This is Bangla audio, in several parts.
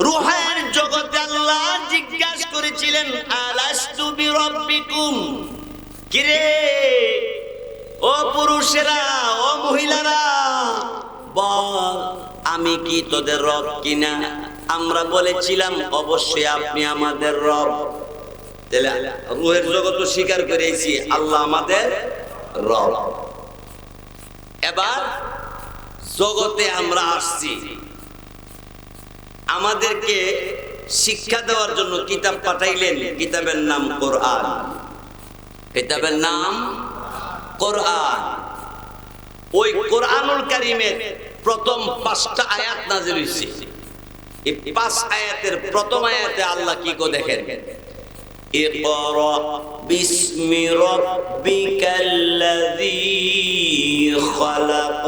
রুহের জগতে আল্লাহ জিজ্ঞাসা করেছিলেন কিরে? ও পুরুষেরা, ও মহিলারা, বল, আমি কি তোদের রব কিনা? আমরা বলেছিলাম, অবশ্যই আপনি আমাদের রব। তাহলে রুহের জগৎ স্বীকার করেছি, আল্লাহ আমাদের রব। এবার জগতে আমরা আসছি আমাদেরকে শিক্ষা দেওয়ার জন্য কিতাব পাঠাইলেন কিতাবের নাম কোরআন কিতাবের নাম কোরআন ওই কোরআনুল কারিমের প্রথম পাঁচটা আয়াত নাজিল হয়েছে এই পাঁচ আয়াতের প্রথম আয়াতে আল্লাহ কি কো দেখেন اقرأ باسم ربك الذي خلق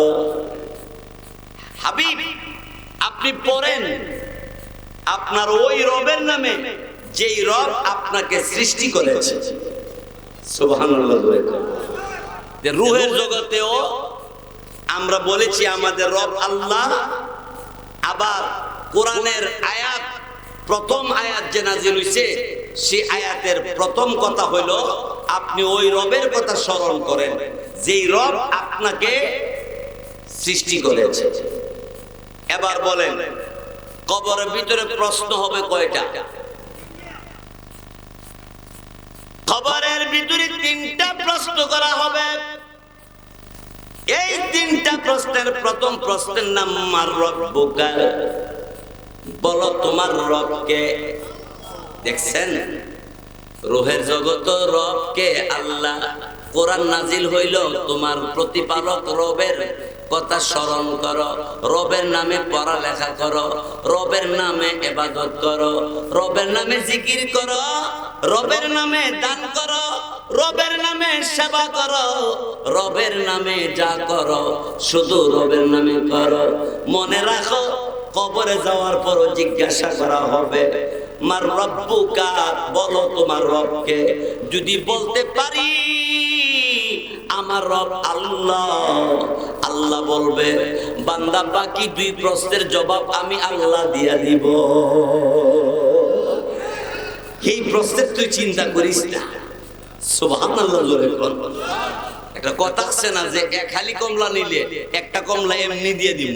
হাবিব, আপনি পড়েন। আপনার ওই রবের নামে যেই রব আপনাকে সৃষ্টি করেছে। রুহের জগতেও আমরা বলেছি আমাদের রব আল্লাহ, আবার কোরআনের আয়াত, প্রথম আয়াত যে নাজিল হইছে সেই আয়াতের প্রথম কথা হইল, আপনি ওই রবের কথা স্মরণ করেন, যেই রব আপনাকে সৃষ্টি করেছে। এবার বলেন, কবরের ভিতরে প্রশ্ন হবে কয়টা? কবরের ভিতরে তিনটা প্রশ্ন করা হবে। এই তিনটা প্রশ্নের প্রথম প্রশ্নের নাম, মার রব্বুকা বলো, তোমার রবকে দেখছেন? রোহের জগত রবকে আল্লাহ কোরআন নাজিল হইল তোমার প্রতিপালক রবের কথা স্মরণ করো। রবের নামে পড়ালেখা করো। রবের নামে এবাদত করো। রবের নামে জিকির করো। রবের নামে দান করো। রবের নামে সেবা করো। রবের নামে যা করো, শুধু রবের নামে করো। মনে রাখো, কবরে যাওয়ার পরও জিজ্ঞাসা করা হবে, মার রব্বুকা বলো তোমার রবকে, যদি বলতে পারি, আমার রব আল্লাহ আল্লাহ বলবে, বান্দা বাকি দুই প্রশ্নের জবাব আমি আল্লাহ দিয়া দিব। এই প্রশ্নের তুই চিন্তা করিস না। একটা কথা আছে না যে কমলা নিলে একটা কমলা এমনি দিয়ে দিব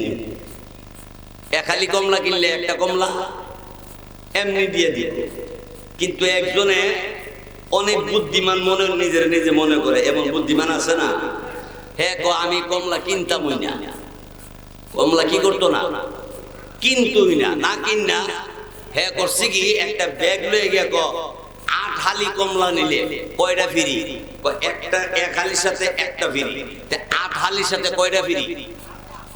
এক হালি কমলা কিনলে একটা কমলা এমনি দিয়ে কিন্তু একজনে অনেক বুদ্ধিমান মনে নিজের নিজে মনে করে, এমন বুদ্ধিমান আছে না? হ্যাঁ ক আমি কমলা কিনতামই না। কমলা কি করতো না? কিনতুই না না কিন না করছি কি, একটা ব্যাগ লয়ে গিয়ে ক আট হালি কমলা নিলে কয়টা ফিরি? একটা, এক হালির সাথে একটা ফিরি। আট হালির সাথে কয়টা ফিরি?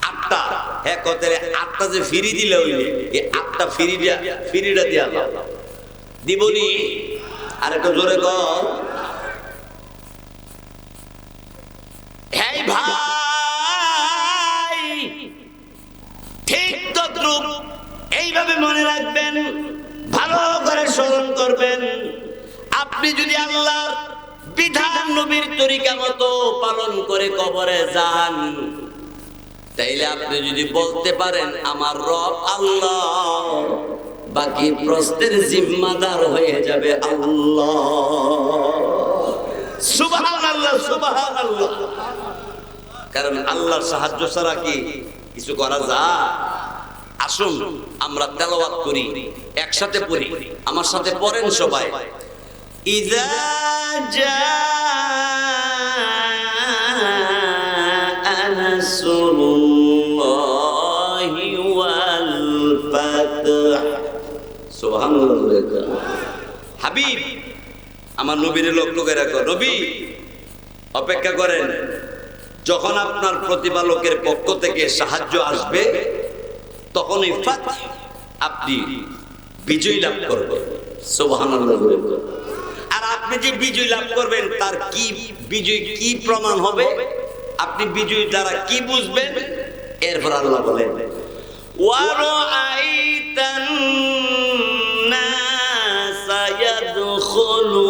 আটটা। হ্যাঁ কত আটটা যে ফিরি দিলে হইলে এই আটটা ফিরি দিয়া ফিরিটা দিয়া দাও। দিবনি আর একটু জোরে কর এই ভাই। ঠিক তদ্রুপ এইভাবে মনে রাখবেন, ভালো করে স্মরণ করবেন। আপনি যদি আল্লাহর বিধান নবীর তরিকা মতো পালন করে কবরে যান, তাইলে আপনি যদি বলতে পারেন, আমার রব আল্লাহ, বাকি প্রশ্নের জিম্মাদার হয়ে যাবে আল্লাহ। কারণ আল্লাহর সাহায্য ছাড়া কি কিছু করা যায়? আসুন, আমরা তেলাওয়াত করি, একসাথে পড়ি, আমার সাথে পড়েন সবাই। হাবিব আমার নবীর লোক লোকেরা রবি অপেক্ষা করেন, যখন আপনার প্রতিপালকের পক্ষ থেকে সাহায্য আসবে, তখনই আপনি বিজয় লাভ করবেন। আর আপনি যে বিজয় লাভ করবেন, তার কি বিজয়, কি প্রমাণ হবে? আপনি বিজয় দ্বারা কি বুঝবেন? এরপর আল্লাহ বলেন ওয়ারো না খোলো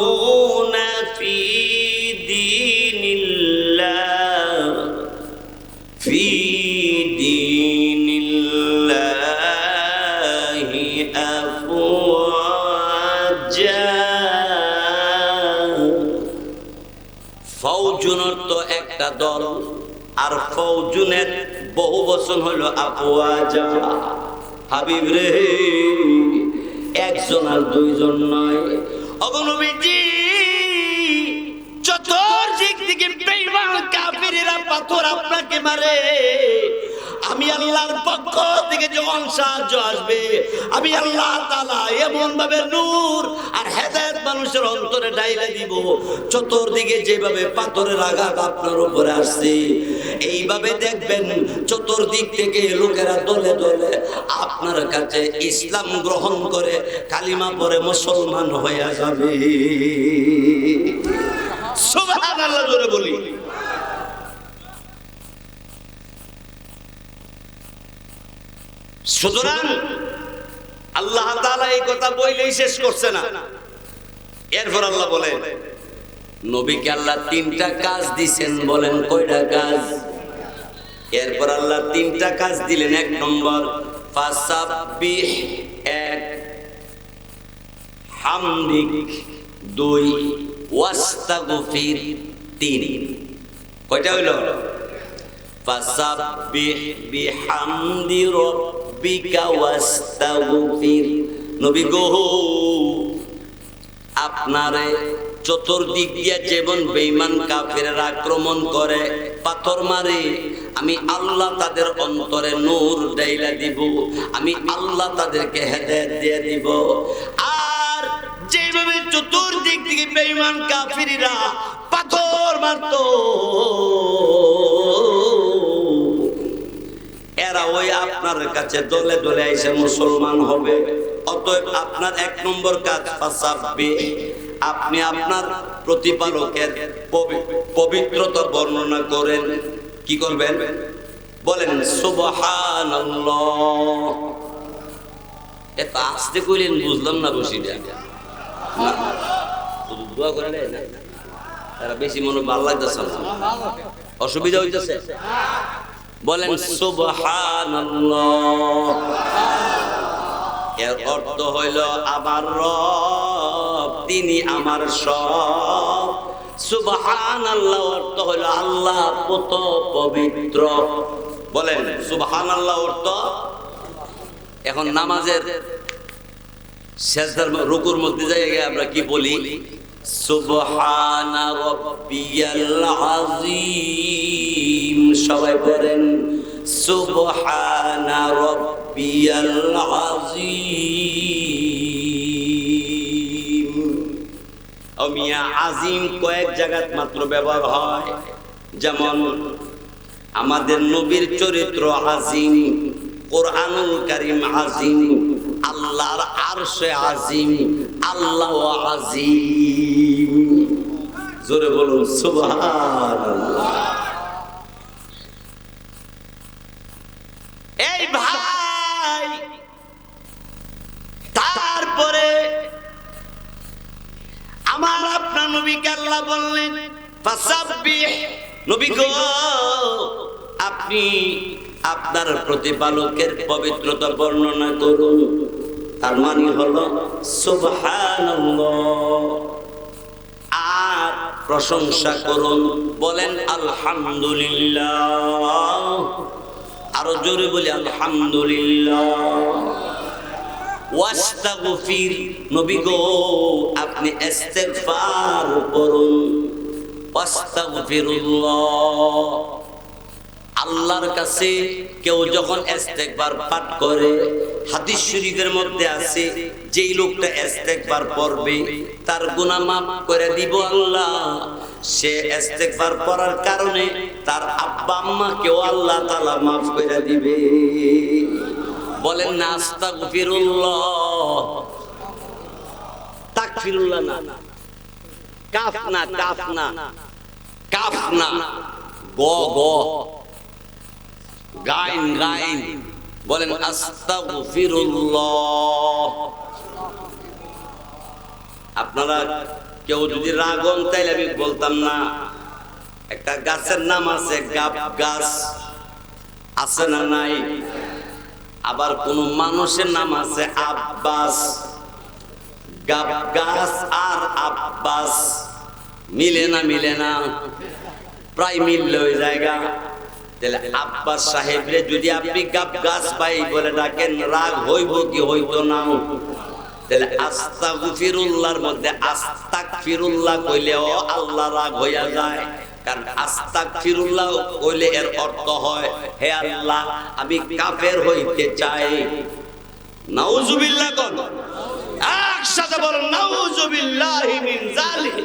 ফৌজুনের তো একটা দল। আর ফৌজুনের বহু বচন হলো আফওয়াজা হাবিব রে, একজন আর দুইজন নয়। অগনবীজি চতুর্দিক থেকে বেঈমান কাফিরেরা পাথর আপনাকে মারে আমি আল্লাহর পক্ষ থেকে যখন সাহায্য আসবে, আমি আল্লাহ তাআলা এমন ভাবে নূর আর হেদায়েত মানুষের অন্তরে ডাইলে দিব। চতুর্দিকে যেভাবে পাথরের আঘাত আপনার উপরে আসছে, এইভাবে দেখবেন চতুর্দিক থেকে লোকেরা দলে দলে আপনার কাছে ইসলাম গ্রহণ করে কালিমা পরে মুসলমান হয়ে যাবে। সুবহানাল্লাহ জোরে বলি। সুতরাং আল্লাহ তাআলা এই কথা বইলেই শেষ করছে না। এরপর আল্লাহ বলেন নবীকে আল্লাহ তিনটা কাজ দিছেন বলেন কয়টা কাজ? এরপর আল্লাহ তিনটা কাজ দিলেন, এক নম্বর এক, হামদিক, দুই, ওয়াস্তাগফির, তিন। কয়টা হইল? ফাসাব্বিহ বিহামদি রাব্বিকা ওয়াস্তাগফির। নবী গো, আপনারে চতুর্দিক দিয়ে যেমন বেঈমান কাফের আক্রমণ করে, পাথর মারে, আমি আল্লাহ তাদের অন্তরে নূর ডাইলা দিব, আমি আল্লাহ তাদেরকে হেদায়েত দিয়ে দিব। আর যেভাবে চতুর্দিক থেকে বেঈমান কাফিররা পাথর মারতো এরা ওই আপনার কাছে দলে দলে এসে মুসলমান হবে। অতএব আপনার এক নম্বর কাজ আপনি আপনার প্রতিপালকের পবি- পবিত্রতা বর্ণনা করেন। কি করবেন? বলেন, সুবহানাল্লাহ। এত আস্তে কইলেন, বুঝলাম না বসিটা এরা বেশি মনে ভালো লাগতেছে অসুবিধা হইতেছে? বলেন সুবহানাল্লাহ। এর অর্থ হইল আমার রব তিনি আমার সব। সুবহানাল্লাহ অর্থ হইল আল্লাহ কত পবিত্র বলেন সুবহানাল্লাহ অর্থ? এখন নামাজের শেষদার রুকুর মধ্যে যাই আমরা কি বলি? সুবহানা রাব্বিয়াল আযীম সবাই বলেন, সুবহানা রাব্বিয়াল আযীম। অমিয়া আজিম কয়েক জায়গাত মাত্র ব্যবহার হয়। যেমন, আমাদের নবীর চরিত্র আজিম কোরআনুল কারিম আজিম আল্লাহর আরশে আজিম আল্লাহ আজিম জোরে বলুন, সুবহানাল্লাহ। এই ভাই। তারপরে আমার আপনার নবীকে আল্লাহ বললেন নবী আপনি আপনার প্রতিপালকের পবিত্রতা বর্ণনা করুন। তার মানে হলো আর প্রশংসা করুন, বলেন, আলহামদুলিল্লাহ। আরও জোরে বলি আলহামদুলিল্লাহ। ওয়াস্তাগফির নবী গো আপনি ইস্তেগফার করুন। ওয়াস্তাগফিরুল্লাহ। আল্লাহর কাছে কেউ যখন ইস্তেগফার পাঠ করে, হাদিস শরীফের মধ্যে আছে, যেই লোকটা ইস্তেগফার পড়বে, তার গুনাহ মাফ করে দিব আল্লাহ। সে ইস্তেগফার পড়ার কারণে তার আব্বা আম্মাকেও আল্লাহ তাআলা মাফ করে দিবে। বলেন না, আস্তাগফিরুল্লাহ। তাকফিরুল্লাহ না। কাফ না কাফ না। কাফ না। গ গ। গাইন গাইন বলেন আস্তাগফিরুল্লাহ। আপনারা কেউ যদি রাগন তাইলে আমি বলতাম না। একটা গাছের নাম আছে গাব গাছ। আছে না নাই? আবার কোন মানুষের নাম আছে আব্বাস। গাবগাস আর আব্বাস। মিলে না মিলে না। প্রায় মিললে ওই জায়গা। তাহলে আব্বাস সাহেবরে যদি আপনি গাবগাস ভাই বলে ডাকেন রাগ হইব কি হইতো না? তাহলে আস্তাগফিরুল্লাহর মধ্যে আস্তাক ফিরুল্লাহ কইলেও আল্লাহ রাগ হইয়া যায়। কারণ আস্তাক ফিরুল্লাহ কইলে এর অর্থ হয় হে আল্লাহ আমি কাফের হইতে চাই। নাউজুবিল্লাহ কোন? একসাথে বলুন নাউজুবিল্লাহি মিন জালিক।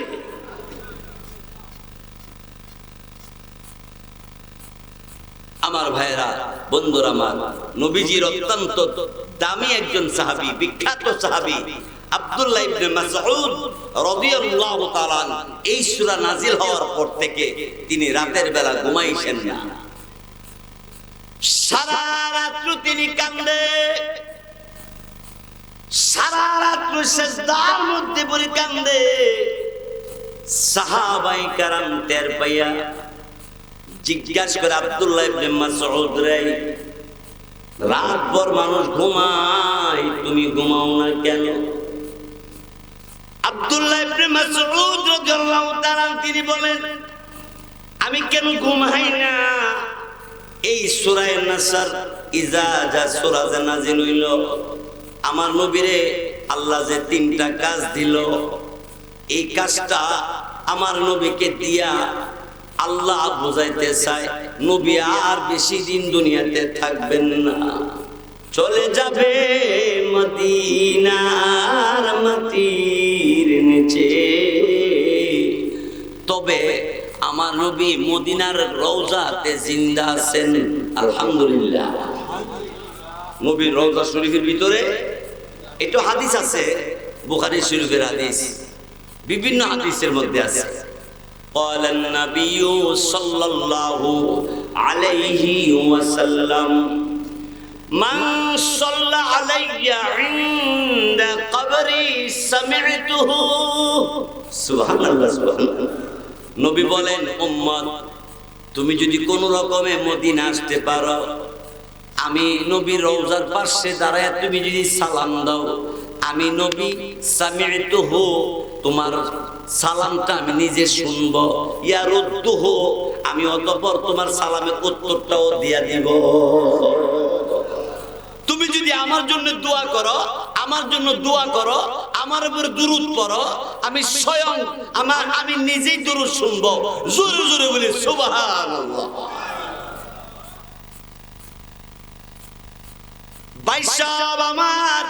আমার ভাইরা বন্ধুরা আমার, নবীজির অত্যন্ত দামি একজন সাহাবী, বিখ্যাত সাহাবী তিনি রাতের বেলা ঘুমাইছেন না। সারা রাত্র তিনি কান্দে। সারা রাত্র সেজদার মধ্যে পড়ে কান্দে। সাহাবাই কারাম টের পাইয়া জিজ্ঞাসা করে আব্দুল্লাহ রাত ভর মানুষ ঘুমায়, তুমি ঘুমাও না কেন? তিনি বলেন, আমি কেন ঘুমাই না? এই সূরা নাসার, ইজা যা আমার নবীরে আল্লাহ যে তিনটা কাজ দিল, এই কাজটা আমার নবীকে দিয়া আল্লাহ বুঝাইতে চায়, নবী আর বেশি দিন দুনিয়াতে থাকবেন না। চলে যাবে মদিনার মাটির নিচে। তবে আমার নবী মদিনার রওজাতে জিন্দা আছেন, আলহামদুলিল্লাহ। নবীর রওজা শরীফের ভিতরে এটা হাদিস আছে বুখারী শরীফের হাদিস। বিভিন্ন হাদিসের মধ্যে আছে। قال النبي صلى الله عليه وسلم من صلى علي عند قبري سمعته سبحان الله سبحان الله নবী বলেন উম্মত তুমি যদি কোন রকমে মদিনা আসতে পারো আমি নবীর রওজার পাশে দাঁড়ায় তুমি যদি সালাম দাও আমি নবী সামিআতু হো তোমার সালামটা আমি নিজে শুনব। ইয়া রদ্দু হো আমি অতঃপর তোমার সালামের উত্তরটাও দিয়া দিব। তুমি যদি আমার জন্য দোয়া করো, আমার জন্য দোয়া করো, আমার উপর দুরুদ পড়ো, আমি স্বয়ং আমার, আমি নিজেই দুরুদ শুনব। জোরে জোরে বলি, সুবহানাল্লাহ। বাইসাব আমার,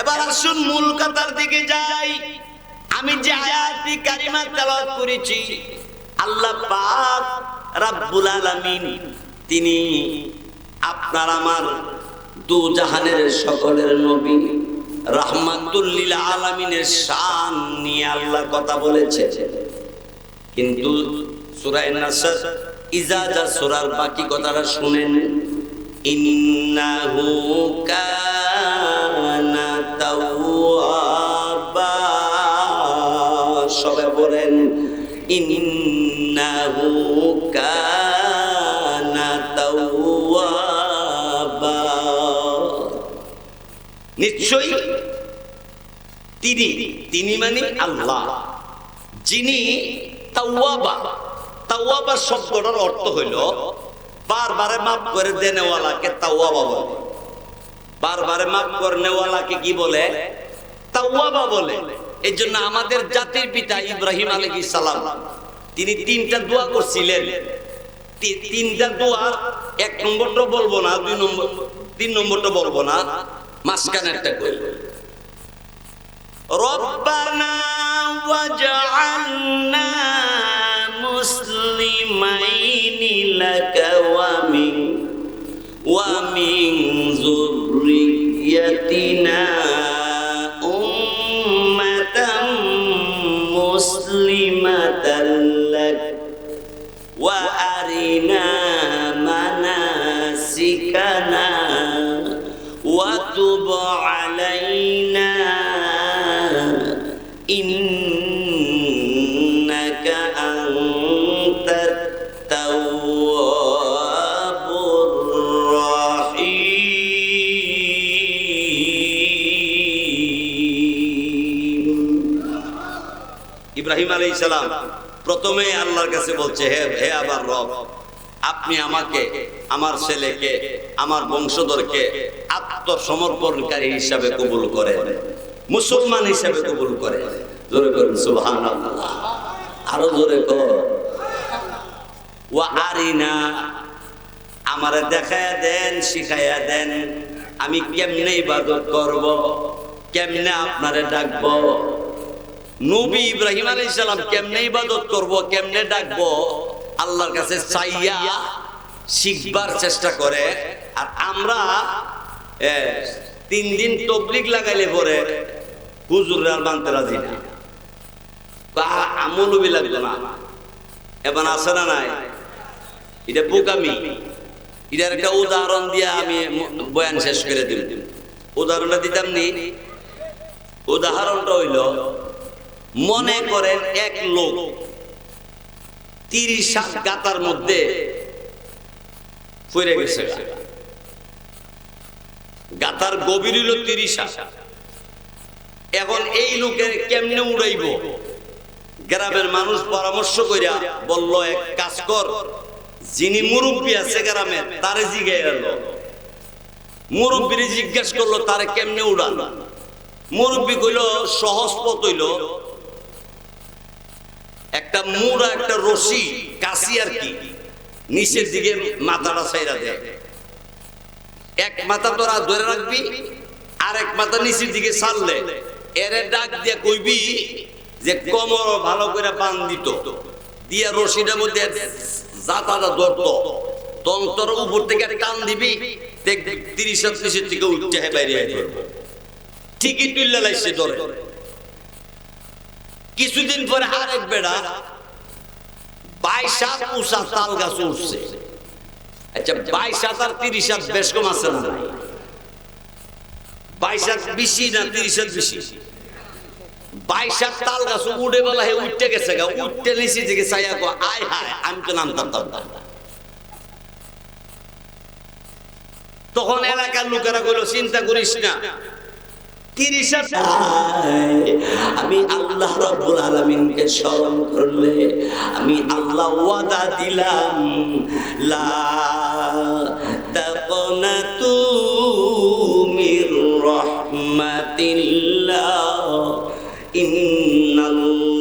এবার আসুন মূল কথার দিকে যাই। আমি যে আয়াতি কারিমা তেলাওয়াত করেছি, আল্লাহ পাক রাব্বুল আলামিন, তিনি আপনার আমার দু জাহানের সকলের নবী, রাহমাতুল্লিল আলামিনের শান নিয়ে আল্লাহ কথা বলেছে কিন্তু সূরা নাসর ইজাজা সূরার বাকি কথাটা শুনেন, ইন্নাহু কানা তাওয়াবা সবে বলেন নিশ্চয়ই তিনি তিনি মানে আল্লাহ। যিনি শব্দটার অর্থ হইল, বারবারে মাফ করে দেনেওয়ালাকে তাওয়াবা বলে। বারবারে মাফ করনেওয়ালাকে কি বলে? তাওয়াবা বলে। এই জন্য আমাদের জাতির পিতা ইব্রাহিম আলাইহিস সালাম, তিনি তিনটা দোয়া করছিলেন। তিনটা দোয়ার এক নম্বরটা বলব না, দুই নম্বর তিন নম্বরটা বলব না, মাঝখানে একটা ওয়া মিন মুসলিমাতাল লাক ওয়া আরিনা মানাসিকানা। ওয়া ইব্রাহিম আলী সালাম, প্রথমে আল্লাহর কাছে বলছে, হে হে আবার রব, আপনি আমাকে, আমার ছেলেকে, আমার বংশধরকে আত্মসমর্পণকারী হিসাবে কবুল করেন, মুসলমান হিসাবে কবুল করেন। জোরে করেন সুবহানাল্লাহ। আরও জোরে কর। ওয়া আরিনা, আমারে দেখায়া দেন শিখাইয়া দেন, আমি কেমনে ইবাদত করব, কেমনে আপনারে ডাকব? নবী ইব্রাহিম আলাইহিস সালাম কেমনে ইবাদত করব, কেমনে ডাকব, আল্লাহর কাছে চাইয়া শিখবার চেষ্টা করে। আর আমরা তিন দিন তবলিগ লাগাইলে পরে হুজুর আর মানতে রাজি না। আমলবি লাগবে না। এবার আছে না নাই? এটা বোকামি। এটার একটা উদাহরণ দিয়ে আমি বয়ান শেষ করে দিব উদাহরণটা দিতাম নি? উদাহরণটা হইল মনে করেন এক লোক তিরিশ সাত গাতার মধ্যে পড়ে গেছে। গাতার গভীর হইল তিরিশ এখন এই লোকের কেমনে উড়াইব? গ্রামের মানুষ পরামর্শ কইরা বলল এক কাজ কর যিনি মুরব্বী আছে গ্রামের তারে জিগাই এলো মুরব্বীর জিজ্ঞেস করল তারে কেমনে উড়ান মুরব্বী কইল সহজ পথ হইল একটা মুড়া, একটা রশি, কাশি আর কি। নিচের দিকে মাথাটা সাইরা দেয় এক মাথা তোরা ধরে রাখবি, আর এক মাথা নিচের দিকে ছাড়লে এরে ডাক দিয়ে কইবি যে কমর ভালো করে বান দিত দিয়া রশিটার মধ্যে জাতাটা ধরতো। তখন উপর থেকে টান দিবি দেখ তিরিশ তিরিশের থেকে উঠতে বাইরে ঠিকই তুললে লাইছে ধরে কিছুদিন পরে আরেক বেড়া বাইশ হাত তাল গাছ উঠছে। আচ্ছা বাইশ হাত আর তিরিশ হাত বেশ কম আছে না বাইশ হাত বেশি না তিরিশ হাত বেশি? তখন এলাকার লোকেরা কইলো, চিন্তা করিস না তিরিশ আমি আল্লাহ রব্বুল আলমিনকে স্মরণ করলে আমি আল্লাহ ওয়াদা দিলাম, লা মির রহমাতিল্লাহ, ইন্নাল্লাহ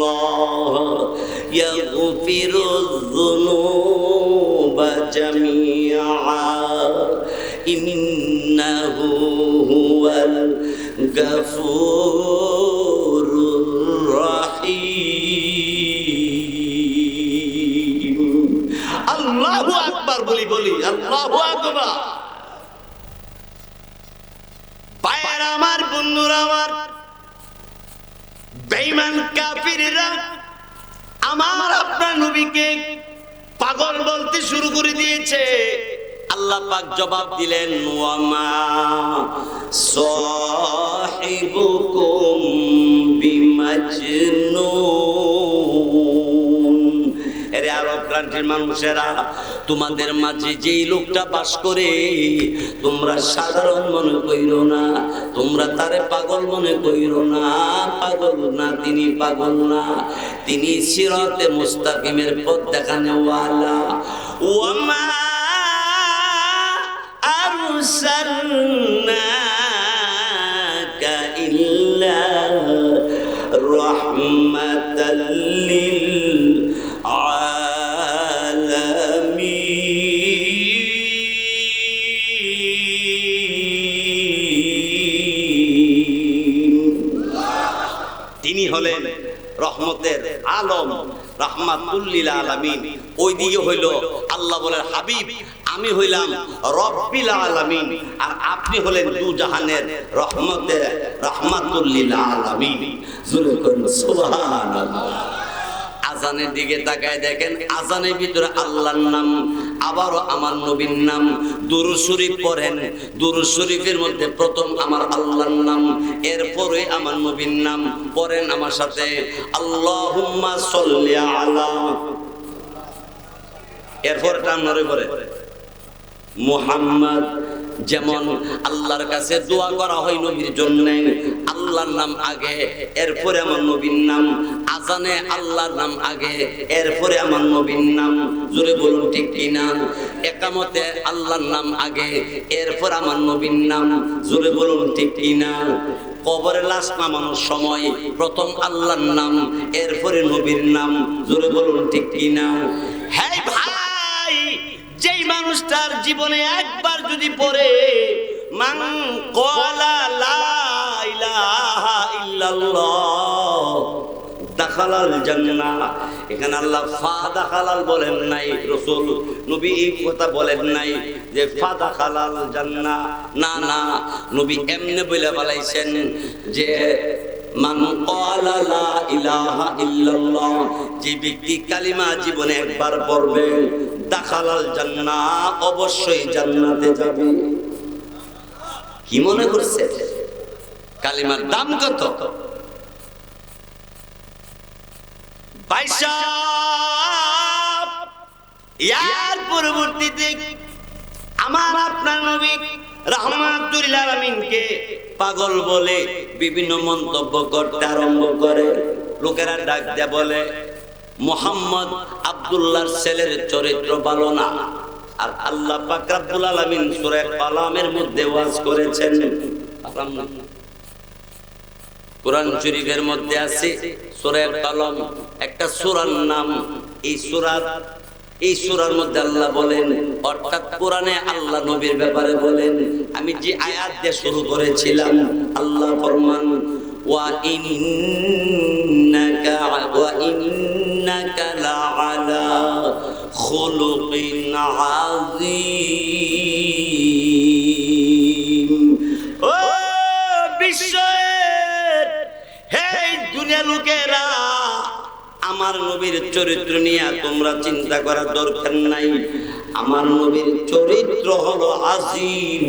ইয়াগফিরুয যুনুবা জামিআ, ইন্নাহু হুয়াল গফুর রাহিম। আল্লাহু আকবার বলি বলি, আল্লাহু আকবার। বায়ের আমার, বন্ধুর আমার বেইমান কাফিররা, আমার আপনার নবীকে পাগল বলতে শুরু করে দিয়েছে। আল্লাহ পাক জবাব দিলেন ওয়ামা সাহিবুকুম বিমাজনুন? এরে আরব কান্ট্রির মানুষেরা, তোমাদের মাঝে যেই লোকটা বাস করে, তোমরা সাধারণ মনে কইরো না, তোমরা তারে পাগল মনে কইরো না, পাগল না, তিনি পাগল না, তিনি সিরাতে মুস্তাকিমের পথ দেখানে ওয়ালা ওয়ামা আরসালনাকা ইল্লা রাহমাতাল লিল আলামিন তিনি হলেন রহমতের আলম রাহমাতুল্লিল আলামিন। ওই দিকে হইল আল্লাহ বলেন হাবিব আমি হইলাম রব্বিল আলামিন। আর আপনি হলেন দু জাহানের রহমতের রাহমাতুল্লিল আলামিন। জোরে করুন, সুবহানাল্লাহ। আজানের দিকে তাকায় দেখেন, আজানের ভিতরে আল্লাহর নাম, আবারও আমার নবীর নাম। দুরু শরীফ পড়েন দুরু শরীফের মধ্যে প্রথম আমার আল্লাহর নাম, এরপরে আমার নবীর নাম পড়েন আমার সাথে। আল্লাহুম্মা সাল্লি আলা এরপর টান নরে পরে মুহাম্মদ, যেমন আল্লাহর কাছে দোয়া করা হয় নবীর জন্য, আল্লাহর নাম আগে, এরপরে আমার নবীর নাম, আজানে আল্লাহর নাম আগে, এরপরে আমার নবীর নাম, জোরে বলুন ঠিক কিনা? একামতে আল্লাহর নাম আগে, এরপর আমার নবীর নাম, জোরে বলুন ঠিক কিনা? কবরে লাশ নামানোর সময় প্রথম আল্লাহর নাম, এরপরে নবীর নাম, জোরে বলুন ঠিক কিনা? হ্যাঁ যেই মানুষটার জীবনে একবার যদি পড়ে, মান কলা ইলাহা ইল্লাল্লাহ, দাখালাল জান্নাহ। এখানে আল্লাহ ফা দাখালাল বলেন নাই, রাসূল নবী এই কথা বলেন নাই যে ফা দাখালাল জান্নাহ। না না, নবী এমনে বলে বলাইছেন যে মান ক্বালা লা ইলাহা ইল্লাল্লাহ, যে ব্যক্তি কালিমা জীবনে একবার পড়বে দাখালাল জান্নাহ অবশ্যই জান্নাতে যাবে। কি মনে করছে? কালিমার দাম কত? ইয়ার পরবর্তীতে আমার আপনার নবী রহমাতুল্লাহ আমিনকে পাগল বলে বিভিন্ন মন্তব্য করতে আরম্ভ করে। লোকেরা ডাক দেয়া বলে মোহাম্মদ আব্দুল্লাহর ছেলের চরিত্র ভালো না। আর আল্লাহ পাক রাব্বুল আলামিন সূরা কালামের মধ্যে ওয়াজ করেছেন। কোরআন শরীফের মধ্যে আছে একটা নাম। এই সূরার এই মধ্যে আল্লাহ বলেন, অর্থাৎ কোরআনে আল্লাহ নবীর ব্যাপারে বলেন, আমি যে আয়াত দিয়ে শুরু করেছিলাম, আল্লাহ ফরমান, ওয়া ইন্নাকা, ওয়া ইন্নাকা লাআলা খুলুকিন আযীম ও বিশ্বের হে দুনিয়া লোকেরা, আমার নবীর চরিত্র নিয়ে তোমরা চিন্তা করার দরকার নাই। আমার নবীর চরিত্র হলো আজিম,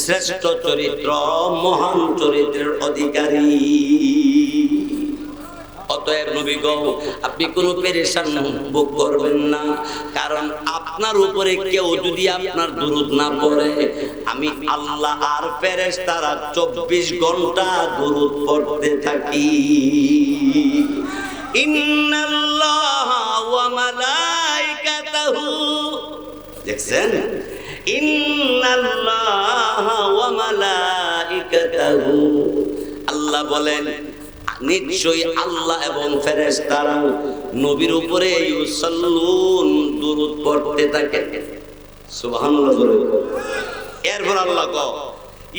শ্রেষ্ঠ চরিত্র, মহান চরিত্রের অধিকারী। অতএব নবী গো, আপনি কোনো পেরেশান ভোগ করবেন না। কারণ আপনার উপরে কেউ যদি আপনার দুরুদ না পড়ে, আমি আল্লাহ আর ফেরেশ তারা চব্বিশ ঘণ্টা দুরুদ পড়তে থাকি। ইন্নাল্লাহ ওয়া মালাইকাতাহু, দেখছেন? ইন্নাল্লাহ আল্লাহ বলেন নিশ্চয়ই আল্লাহ এবং ফেরেশতারা নবীর উপরে ইউসাল্লুন দুরূদ পড়তে থাকে। সুবহানাল্লাহ বলে। এরপর আল্লাহ কও,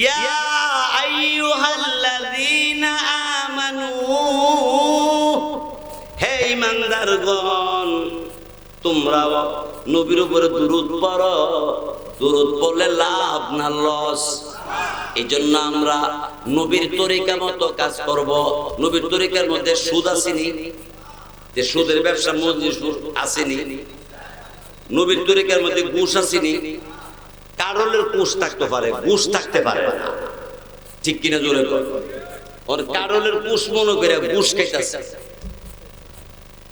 ইয়া আইয়ুহাল্লাযীনা আমানু, হে ইমানদারগণ তোমরা নবীর উপরে দুরূদ পড়ো। দুরূদ পড়লে লাভ না লস এই জন্য আমরা নবীর তরিকা মতো কাজ করব। নবীর তরিকার মধ্যে সুদ আসেনি। যে সুদের ব্যবসা মসজিদ সুদ আসেনি। নবীর তরিকার মধ্যে ঘুষ আসেনি। কারলের ঘুষ থাকতে পারে, ঘুষ থাকতে পারে না। ঠিক কিনা জোরে ওর কারলের ঘুষ মনে করে ঘুষ খাইতেছে।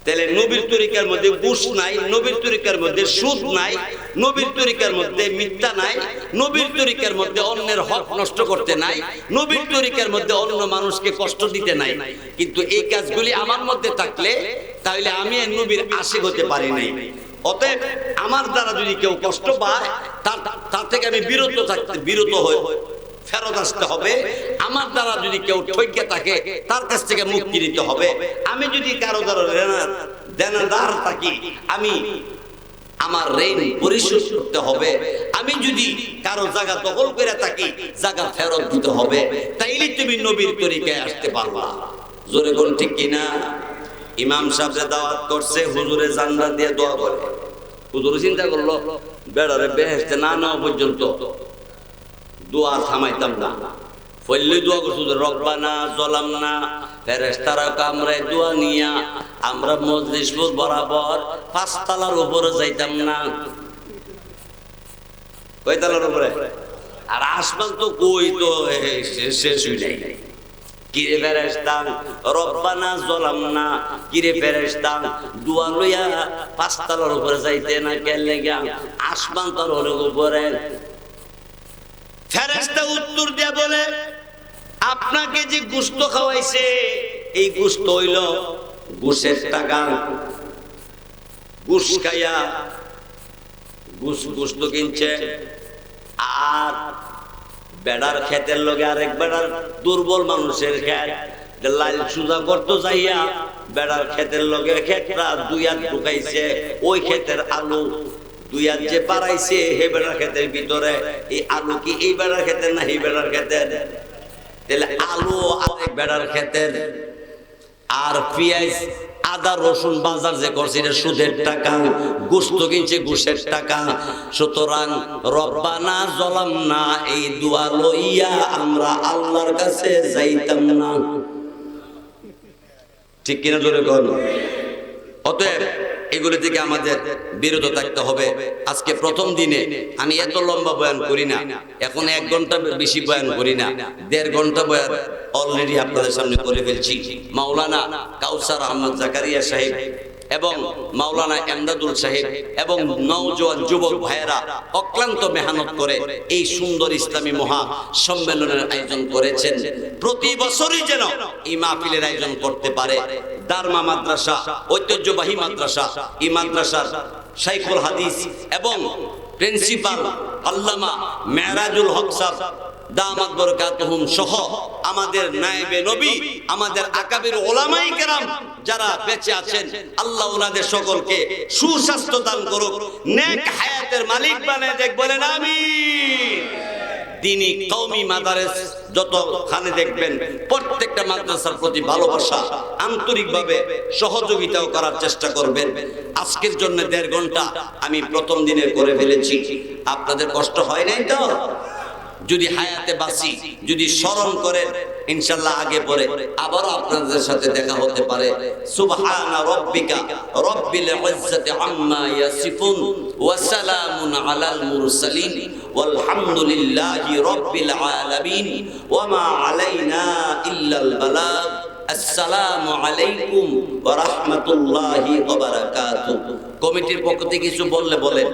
তাহলে নবীর তরিকার মধ্যে ঘুষ নাই, নবীর তরিকার মধ্যে সুদ নাই, নবীর তরিকার মধ্যে মিথ্যা নাই, নবীর তরিকার মধ্যে অন্যের হক নষ্ট করতে নাই, নবীর তরিকার মধ্যে অন্য মানুষকে কষ্ট দিতে নাই। কিন্তু এই কাজগুলি আমার মধ্যে থাকলে তাহলে আমি নবীর আশিক হতে পারি নাই। অতএব আমার দ্বারা যদি কেউ কষ্ট পায়, তার তার থেকে আমি বিরত থাকতে, বিরত হয়ে ফেরত আসতে হবে। আমার দ্বারা যদি কেউ ঠকে থাকে, তার কাছ থেকে মুক্তি নিতে হবে। আমি যদি কারও দ্বারা দেনাদার থাকি, আমি আমার ঋণ পরিশোধ করতে হবে। আমি যদি কারও জায়গা দখল করে থাকি, জায়গা ফেরত দিতে হবে। তাইলে তুমি নবীর তরিকায় আসতে পারবা। জোরে কোন ঠিক কিনা? ইমাম সাহেব দাওয়াত করছে, হুজুরে জান্নাত দিয়ে দোয়া করে। হুজুর চিন্তা করল, বেড়ারে বেহেস্তে না নেওয়া পর্যন্ত দোয়া থামাইতাম না। ফল্লি দোয়া করছ রব্বানা জলাম না ফেরেস্তারা কামরায় দোয়া নিয়া, আমরা মজলিসপুর বরাবর পাঁচতলার উপরে যাইতাম না। কয়তলার উপরে? আর আসমান তো কই তো শেষ- হয়ে যায় কিরে ফেরেস্তান রব্বানা জলাম না কিরে ফেরেস্তান দোয়া লইয়া পাঁচতলার উপরে যাইতে না কেলে গিয়া আসমান তোর উপরে ফেরেশতা উত্তর দিয়া বলে, আপনাকে যে গুস্ত খাওয়াইছে, এই গুস্ত হইল গুসের টাকা ঘুষ খাইয়া ঘুষ ঘুষ তো কিনছে। আর বেড়ার ক্ষেতের লগে আরেক বেড়ার দুর্বল মানুষের যে লাল সুজা করতো যাইয়া বেড়ার ক্ষেতের লগে ক্ষেতরা দুই হাত ঢুকাইছে, ওই ক্ষেতের আলু দুই হাত যে বাড়াইছে হে বেড়ার ক্ষেতের ভিতরে, এই আলু কি এই বেড়ার ক্ষেতের না এই বেড়ার ক্ষেতের? তাহলে আলু আরেক বেড়ার ক্ষেতের। আর পেঁয়াজ, আদা, রসুন বাজার যে করছে, এটা সুদের টাকা, গুস্ত কিনছে ঘুষের টাকা। সুতরাং রব্বানা জলাম না এই দুয়া লইয়া আমরা আল্লাহর কাছে যাইতাম না। ঠিক কিনা জোরে কর অতএব এগুলি থেকে আমাদের বিরত থাকতে হবে। আজকে প্রথম দিনে আমি এত লম্বা বয়ান করি না। এখন এক ঘণ্টা বেশি বয়ান করি না। দেড় ঘণ্টা বয়ান অলরেডি আপনাদের সামনে করে ফেলছি। মাওলানা কাউসার আহমদ জাকারিয়া সাহেব এবং মাওলানা এমদাদুল সাহেব এবং নওজোয়ান যুবক ভাইয়েরা অক্লান্ত মেহনত করে এই সুন্দর ইসলামী মহা সম্মেলনের আয়োজন করেছেন। প্রতি বছরই যেন এই মাহফিলের আয়োজন করতে পারে। দারমা মাদ্রাসা, ঐতিহ্যবাহী মাদ্রাসা, এই মাদ্রাসার শাইখুল হাদিস এবং প্রিন্সিপাল আল্লামা মেহরাজুল হক সাহেব দামাত বরকাতুহুম সহ আমাদের নায়েবে নবী, আমাদের আকাবির ওলামাই কেরাম যারা বেঁচে আছেন, আল্লাহ ওনাদের সকলকে সুস্বাস্থ্য দান করুক, নেক হায়াতের মালিক বানায় দেখ, বলেন আমি দিনী কওমি মাদারেস যতখানে দেখবেন, প্রত্যেকটা মাদ্রাসার প্রতি ভালোবাসা আন্তরিকভাবে সহযোগিতাও করার চেষ্টা করবেন। আজকের জন্য দেড় ঘণ্টা আমি প্রথম দিনে করে ফেলেছি। আপনাদের কষ্ট হয় নাই তো? যদি হায়াতে বাসি যদি স্মরণ করে ইনশাল্লাহ আগে পরে আবারও আপনাদের সাথে দেখা হতে পারে। সুবহানা রাব্বিকা, রব্বিল ইজ্জাতি আম্মা ইয়াসিফুন, ওয়া সালামুন আলাল মুরসালিন, ওয়ালহামদুলিল্লাহি রাব্বিল আলামিন, ওয়া মা আলাইনা ইল্লাল বালাগ। আসসালামু আলাইকুম ওয়া রাহমাতুল্লাহি ওয়া কমিটির পক্ষ থেকে কিছু বললে বলেন।